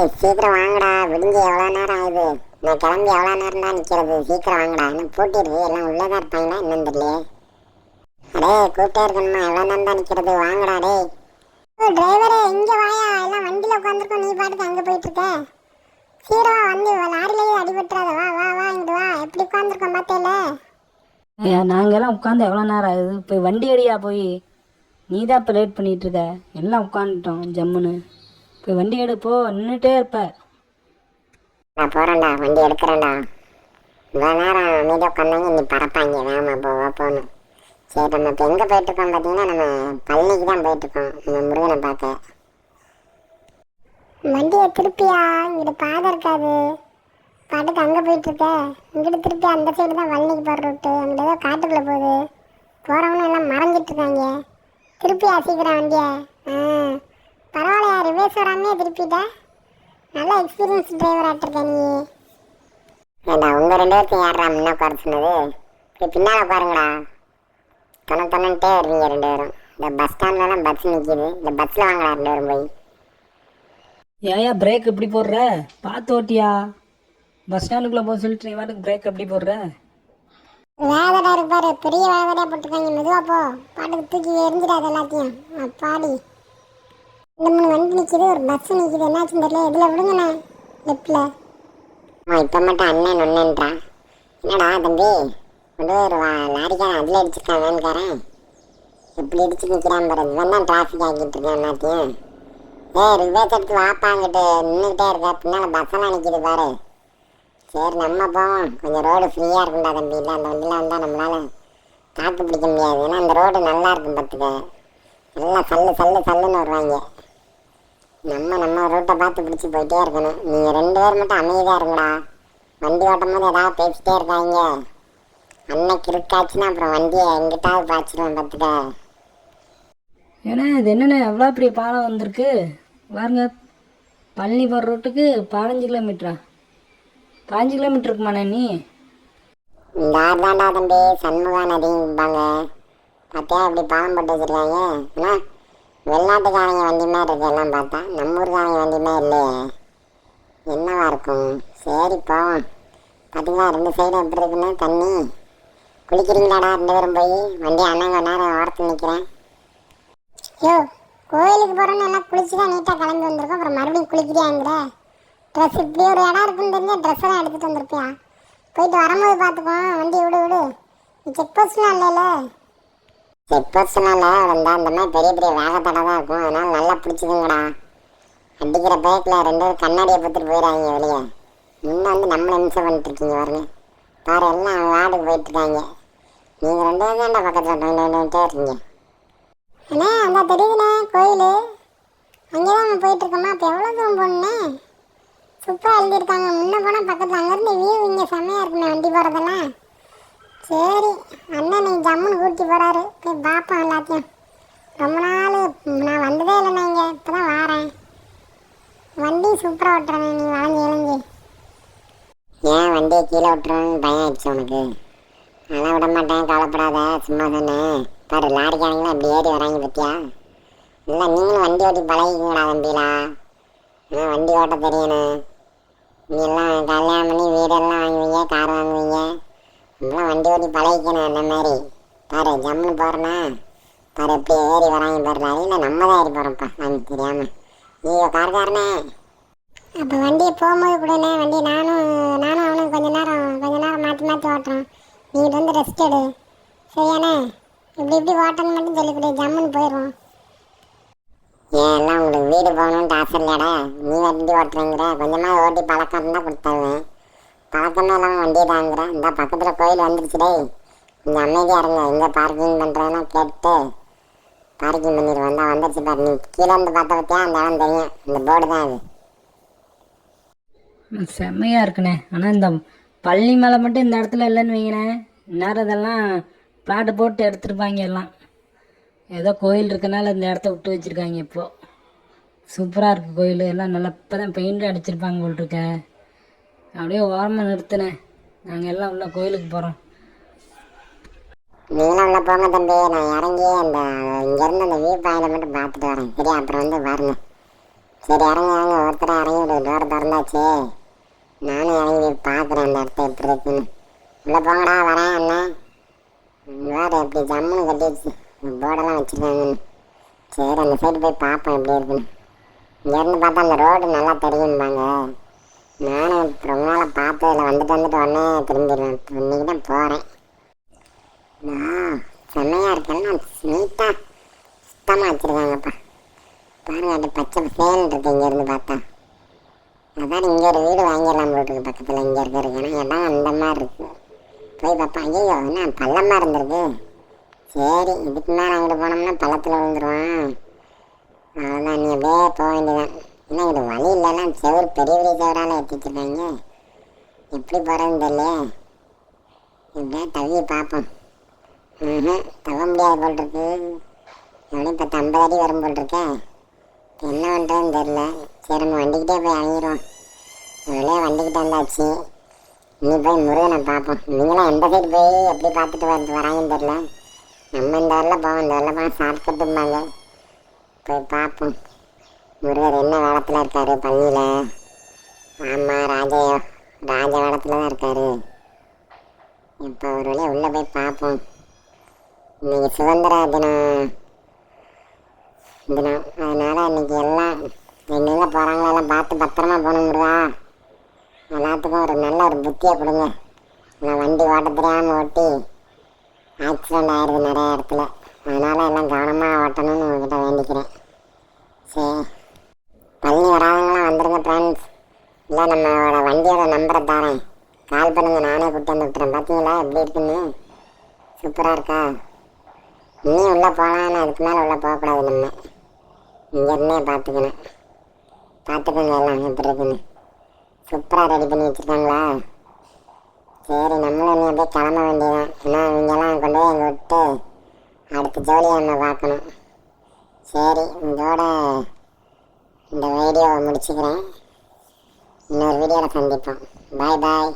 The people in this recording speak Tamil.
ஏய் சீக்கிரம் வாங்கடா. விடிஞ்சு எவ்வளோ நேரம் ஆகுது? நான் கிளம்பி எவ்வளோ நேரம் தான் நிற்கிறது சீக்கிரம் வாங்கடா. இன்னும் பூட்டிடுது எல்லாம் உள்ளே தான் இருப்பாங்களா? என்னன்னு தெரியல அடே கூப்பிட்டே இருக்கணுமா? எவ்வளோ நேரம் தான் நிற்கிறது வாங்கடா டே ஓ டிரைவரே இங்கே வாயா. எல்லாம் வண்டியில் உட்காந்துருக்கோம். நீ பாட்டுக்கு அங்கே போயிட்டு இருக்க சீரவா வந்து லாரிலேயே அடிபட்டுறாத. வா வா வா இங்கே வா. எப்படி உட்காந்துருக்கோம் பார்த்தேல? ஐயா நாங்கெல்லாம் உட்காந்து எவ்வளோ நேரம் ஆகுது? போய் வண்டி அடியா போய். நீ தான் இப்போ லேட் பண்ணிட்டு இருக்க. எல்லாம் உட்காந்துட்டோம் ஜம்முன்னு. போய் வண்டி எடு போ. நின்றுட்டே இருப்ப. நான் போகிறேன்டா வண்டி எடுக்கிறேன்டா. இவ்வளோ நேரம் அமைதியாக உட்காந்தாங்க நீ பறப்பாங்க வேகமாக போவா போகணும் சரி நம்ம இப்போ எங்கே போயிட்டுருக்கோம் பார்த்தீங்கன்னா நம்ம பழனிக்கு தான் போயிட்டுருக்கோம். நம்ம முருகனை பார்க்க. வண்டியை திருப்பியா? இங்கிட்ட பாதை இருக்காது. பாட்டுக்கு அங்கே போயிட்டுருக்க. இங்கிட்ட திருப்பி அந்த சைடு தான் பழனிக்கு போகிற ரூட்டு அங்கிட்ட ஏதோ காட்டுக்குள்ளே போகுது. போகிறவங்க எல்லாம் மறைஞ்சிட்டு இருக்காங்க. திருப்பியா சீக்கிரம் வண்டியை? ஆ. பரவாயில்லையா ரிவேஸ் வராமே திருப்பிட்ட? நல்ல எக்ஸ்பீரியன்ஸ் டிரைவர் ஆட்டிருக்க நீ. ஏண்டா உங்கள் ரெண்டு பேர்த்தையும் யாரா முன்ன உட்கார சொன்னது? போய் பின்னால் பாருங்கடா தொண தொண்ணன்ட்டே வருவீங்க ரெண்டு பேரும். இந்த பஸ் ஸ்டாண்ட்லலாம் பஸ் நிற்கிது இந்த பஸ்ஸில் வாங்கடா ரெண்டு பேரும் போய். ஏயா பிரேக் எப்படி போடுற? பார்த்து ஓட்டியா? பஸ் ஸ்டாண்டுக்குள்ளே போக சொல்லிட்டு வாட்டுக்கு பிரேக் எப்படி போடுற? வேதடா இருப்பாரு பெரிய வேதடா போட்டுருக்காங்க மெதுவா போ. பாட்டுக்கு தூக்கி எரிஞ்சிடாது எல்லாத்தையும். அப்பாடி இந்த மூணு வண்டி நிற்கிது ஒரு பஸ் நிற்கிது என்னாச்சுன்னு தெரியல. இதில் விடுங்கண்ணே லெஃப்டில் இப்போ மட்டும் அண்ணன் ஒன்றுன்றா என்னடா தம்பி? கொண்டு ஒரு லாரிக்காரன் அதில் அடிச்சிருக்கான் வேன்காரன் எப்படி இடிச்சு நிற்கிறான் பாரு. இவன் தான் டிராஃபிக் ஆக்கிட்டு இருக்கேன் எல்லாத்தையும். ஏ ரிவேஸ் எடுத்து வாப்பாங்கிட்டு நின்றுக்கிட்டே இருக்க. பின்னால் பஸ்ஸெல்லாம் நிற்கிது பாரு. சரி நம்ம போவோம். கொஞ்சம் ரோடு ஃப்ரீயாக இருக்கும்டா தம்பி. இல்லை அந்த வண்டியில் வந்தால் நம்மளால் தாக்கு பிடிக்க முடியாது. ஏன்னா அந்த ரோடு நல்லா இருக்கும் பார்த்துக்க நல்லா சல்லு சல்லு சல்லுன்னு வருவாங்க. நம்ம நம்ம ரூட்டை பார்த்து பிடிச்சி போயிட்டே இருக்கணும். நீங்கள் ரெண்டு பேர் மட்டும் அமைதியாக இருங்கடா. வண்டி ஓட்டும் போது ஏதாவது பேசிட்டே இருக்காங்க அன்னைக்கு இருக்காச்சுன்னா அப்புறம் வண்டியை எங்கிட்டாவது பாய்ச்சிடுவேன் பார்த்துக்க. ஏன்னா இது என்னண்ணே? எவ்வளோ பெரிய பாலம் வந்திருக்கு? பாருங்க. பழனி போகிற ரூட்டுக்கு பதினஞ்சு கிலோமீட்டரா பதினஞ்சு கிலோமீட்டர் இருக்குமாண்ணே நீ? இந்த ஆறு தாண்டா தம்பி சண்முகா நதிம்பாங்க. பார்த்தியா இப்படி பாலம் போட்டு வச்சிருக்காங்க? ஆனால் வெளிநாட்டுக்காரங்க வண்டி மாதிரி இருக்கு எல்லாம் பார்த்தா. நம்ம ஊருக்காரங்க வண்டி மாதிரி இல்லையே. என்னவா இருக்கும்? சரி போவோம். பார்த்தீங்களா ரெண்டு சைடும் எப்படி இருக்குன்னு? தண்ணி. குளிக்கிறீங்களாடா ரெண்டு பேரும் போய்? வண்டி அண்ணங்க நேரம் ஓரத்து நிற்கிறேன் யோ கோயிலுக்கு போகிறோன்னு எல்லாம் குளிச்சு தான் நீட்டாக கிளம்பி வந்திருக்கோம். அப்புறம் மறுபடியும் குளிக்கிறியாங்கிற? ட்ரெஸ் இப்படி ஒரு இடம் இருக்குன்னு தெரிஞ்ச ட்ரெஸ் எல்லாம் எடுத்துகிட்டு வந்திருப்பியா? போயிட்டு வரும்போது பார்த்துக்கோ வண்டி விடு விடு. செக் போஸ்ட்லாம் இல்லைல்ல செக் போஸ்ட்லாம் இல்லை வந்தா மாதிரி பெரிய பெரிய வேகத்தடை தான் இருக்கும். அதனால நல்லா பிடிச்சிதுங்கடா அடிக்கிற பேக்கில் ரெண்டு கண்ணாடியை பார்த்துட்டு போயிடாங்க வெளியே. இன்னும் வந்து நம்மளை இம்சம் பண்ணிட்டு இருக்கீங்க பாருங்க. பாரு எல்லாம் வார்டுக்கு போயிட்டுருக்காங்க. நீங்கள் ரெண்டு பேரும் தான்டா பக்கத்தில் பண்ணிட்டே இருக்கீங்க. அண்ணே அந்த தெரியுதுண்ணே கோயில். அங்கே தான் போயிட்டுருக்கோமா அப்போ எவ்வளோ தூரம் போகணுண்ணே சூப்பராக எழுதியிருக்காங்க. முன்னே போனால் பக்கத்தில் அங்கேருந்து வியூ இங்கே செம்மையாக இருக்குண்ணே வண்டி போகிறதெல்லாம் சரி அண்ணன் நீ ஜம்முன்னு கூட்டி போகிறாரு போய் பார்ப்போம் எல்லாத்தையும். ரொம்ப நாள் நான் வந்ததே இல்லைண்ணா இங்கே. இப்போ தான் வாரேன். வண்டி சூப்பராக ஓட்டுறேன் நீ வளைஞ்சி இளைஞ்சி ஏன் வண்டியை கீழே விட்டுறேன்னு பயம் ஆயிடுச்சு உனக்கு? அதெல்லாம் விட மாட்டேன் கவலைப்படாத சும்மா சொன்னேன் பாரு லாரிக்காரங்களும் அப்படி ஏறி வராங்க பத்தியா? இல்லை நீங்களும் வண்டி ஓட்டி பழகிக்கீங்களா தம்பிலா. ஆ வண்டி ஓட்ட தெரியணும். நீ எல்லாம் கல்யாணம் பண்ணி வீடெல்லாம் வாங்குவீங்க கார் வாங்குவீங்க. நம்மளாம் வண்டி ஓட்டி பழகிக்கணும் அந்த மாதிரி. பாரு ஜம்முன்னு போகிறேன்னா பாரு எப்படி ஏறி வராங்க பாரு லாரியில் நம்ம தான் ஏறி போகிறோம்ப்பா நமக்கு தெரியாமல் ஐயோ கார்காரனே. அப்போ வண்டியை போகும்போது கூடனே வண்டி நானும் நானும் அவனும் கொஞ்ச நேரம் கொஞ்ச நேரம் மாற்றி மாற்றி ஓட்டுறோம். நீங்கள் வந்து ரெஸ்ட் எடு. சரியாண்ணே இப்படி இப்படி ஓட்டணும் மட்டும் சொல்லி கொடு ஜம்முன்னு போயிடுவோம். ஏன் எல்லாம் உங்களுக்கு வீடு போகணுன்ட்டு ஆசை இல்லையாடா? நீ வண்டி ஓட்டுறேங்கிற. கொஞ்சமாக ஓட்டி பழக்கம் இருந்தால் கொடுத்தாங்க பழக்கமே இல்லாமல் வண்டியை தாங்குற இந்த பக்கத்தில் கோயில் வந்துருச்சு டேய். கொஞ்சம் அமைதியாக இருங்க. எங்கே பார்க்கிங் பண்ணுறதுன்னா கேட்டு பார்க்கிங் பண்ணிடுவோம் தான் வந்துருச்சு பாரு. நீ கீழே வந்து பார்த்த பற்றியா அந்த இடம் தெரியும். இந்த போர்டு தான் அது. செம்மையா இருக்குண்ணே. ஆனால் இந்த பள்ளி மலை மட்டும் இந்த இடத்துல இல்லைன்னு வைங்கண்ணே நேரம் இதெல்லாம் பிளாட்டு போட்டு எடுத்துருப்பாங்க எல்லாம். ஏதோ கோயில் இருக்கனால இந்த இடத்த விட்டு வச்சுருக்காங்க இப்போது சூப்பராக இருக்குது கோயில். எல்லாம் நல்லா இப்போ தான் பெயிண்ட் அடிச்சிருப்பாங்க போல் இருக்க. அப்படியே ஓரமாக நிறுத்தினேன். நாங்கள் எல்லாம் உள்ள கோயிலுக்கு போகிறோம் நீங்களும் உள்ள போங்க தம்பி. நான் இறங்கி அந்த இங்கேருந்து அந்த வியூ பாயிண்ட் மட்டும் பார்த்துட்டு வரேன். சரி அப்புறம் வந்து பாருங்க சரி இறங்க இறங்க ஒருத்தர் இறங்கி விடு டோர் திறந்தாச்சு. நானும் இறங்கி பார்க்குறேன் அந்த இடத்த எப்படி இருக்குன்னு. உள்ளே போங்கடா வரேன் என்ன வேறு எப்படி ஜம்முன்னு கட்டிடுச்சு. போர்டெல்லாம் வச்சுருக்காங்கன்னு. சரி அந்த சைடு போய் பார்ப்போம் எப்படி இருக்குன்னு. இங்கேருந்து பார்த்தா அந்த ரோடு நல்லா தெரியும்பாங்க. நானும் ரொம்ப நாளாக பார்த்ததில்ல வந்துட்டு வந்துட்டு உடனே திரும்பிடுவேன். இன்னைக்கு தான் போகிறேன் நான் செம்மையாக இருக்கெல்லாம் நீட்டாக சுத்தமாக வச்சுருக்காங்கப்பா. பாருங்க அது பச்சை சேல் இருக்கு இங்கேருந்து பார்த்தா. அதான் இங்கே ஒரு வீடு வாங்கிடலாம் போட்டுருக்கு பக்கத்தில் இங்கே இருக்கிறது ஏன்னா இடம் அந்த மாதிரி இருக்கு. போய் பார்ப்பா ஐயோ என்ன பள்ளமாக இருந்திருக்கு? சரி இதுக்கு மேலே அங்கிட்டு போனோம்னா பள்ளத்தில் விழுந்துருவான். அவ்வளோதான் நீ அப்படியே போக வேண்டியதான் என்ன இது வழி இல்லைன்னா செவர் பெரிய பெரிய செவரால் ஏற்றி எப்படி போகிறதுன்னு தெரியலையே. எப்படியா தவி பார்ப்போம். தவ முடியாது போல் இருக்கு. எப்படியும் பத்து ஐம்பது அடி வரும் போல் இருக்கேன் என்ன பண்ணுறதுன்னு தெரில சரி நம்ம வண்டிக்கிட்டே போய் இறங்கிடுவோம் இவ்வளோ வண்டிக்கிட்டே வந்தாச்சு. இனி போய் முருகனை பார்ப்போம். நீங்களாம் எந்த சைடு போய் எப்படி பார்த்துட்டு வந்து வராங்கன்னு தெரில நம்ம இந்த வரல போவோம். இந்த வரல போனால் சாப்பிட்டுப்பாங்க போய் பார்ப்போம். முருகர் என்ன வேளத்தில் இருக்காரு? பள்ளியில்? ஆமாம் ராஜ ராஜ வேளத்தில் தான் இருக்காரு. இப்போ ஒரு வழியாக உள்ளே போய் பார்ப்போம். இன்னைக்கு சுதந்திர தினம். தினம். அதனால் இன்னைக்கு எல்லாம் எங்கெங்கே போகிறாங்களோ எல்லாம் பார்த்து பத்திரமா போகணும் முருகா. எல்லாத்துக்கும் ஒரு நல்ல ஒரு புத்தியை கொடுங்க. நான் வண்டி ஓட்ட தெரியாமல் ஓட்டி ஆக்சிடெண்ட் ஆயிடுது நிறைய இடத்துல. அதனால் எல்லாம் கவனமாக ஓட்டணும்னு உங்ககிட்ட வேண்டிக்கிறேன். பார்த்தீங்களா எப்படி இருக்குன்னு சூப்பராக இருக்கா? நீ உள்ளே போகலான்னு அதுக்கு மேலே உள்ளே போகக்கூடாது நம்ம. இங்கேருந்தே பார்த்துக்கணும் பார்த்துக்கோங்க எல்லாம் எப்படி இருக்குன்னு. சூப்பராக ரெடி பண்ணி வச்சுருக்காங்களா? சரி நம்மளும் நீ அப்படியே கிளம்ப வேண்டியதான் ஏன்னா இவங்கெல்லாம் கொண்டு போய் எங்கள் விட்டு அடுத்த ஜோலியை நம்ம பார்க்கணும். சரி இதோட இந்த வீடியோவை முடிச்சுக்கிறேன். இன்னொரு வீடியோவில் சந்திப்போம். பாய் பாய்